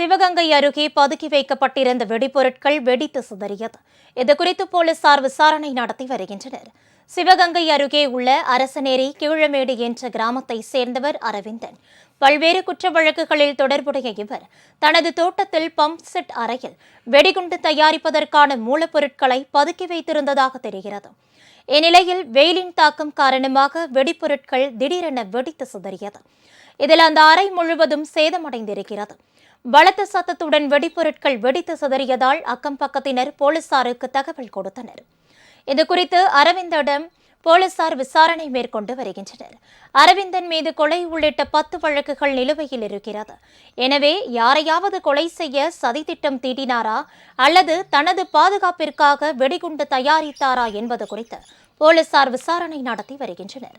சிவகங்கை அருகே பதுக்கி வைக்கப்பட்டிருந்த வெடிபொருட்கள் வெடித்து சிதறியது. இதுகுறித்து போலீசார் விசாரணை நடத்தி வருகின்றனர். சிவகங்கை அருகே உள்ள அரசநேரி கீழமேடு என்ற கிராமத்தை சேர்ந்தவர் அரவிந்தன். பல்வேறு குற்ற வழக்குகளில் தொடர்புடைய இவர். தனது தோட்டத்தில் பம்ப் செட் அறையில் வெடிகுண்டு தயாரிப்பதற்கான மூலப்பொருட்களை பதுக்கி வைத்திருந்ததாக தெரிகிறது. இந்நிலையில் வெயிலின் தாக்கம் காரணமாக வெடிப்பொருட்கள் திடீரென வெடித்து சிதறியது. இதில் அந்த அறை முழுவதும் சேதமடைந்திருக்கிறது. பலத்த சத்தத்துடன் வெடிப்பொருட்கள் வெடித்து சிதறியதால் அக்கம் பக்கத்தினர் போலீசாருக்கு தகவல் கொடுத்தனர். இது குறித்து அரவிந்திடம் போலீசார் விசாரணை மேற்கொண்டு வருகின்றனர். அரவிந்தன் மீது கொலை உள்ளிட்ட பத்து வழக்குகள் நிலுவையில் இருக்கிறது. எனவே யாரையாவது கொலை செய்ய சதித்திட்டம் தீட்டினாரா? அல்லது தனது பாதுகாப்பிற்காக வெடிகுண்டு தயாரித்தாரா என்பது குறித்து போலீசார் விசாரணை நடத்தி வருகின்றனர்.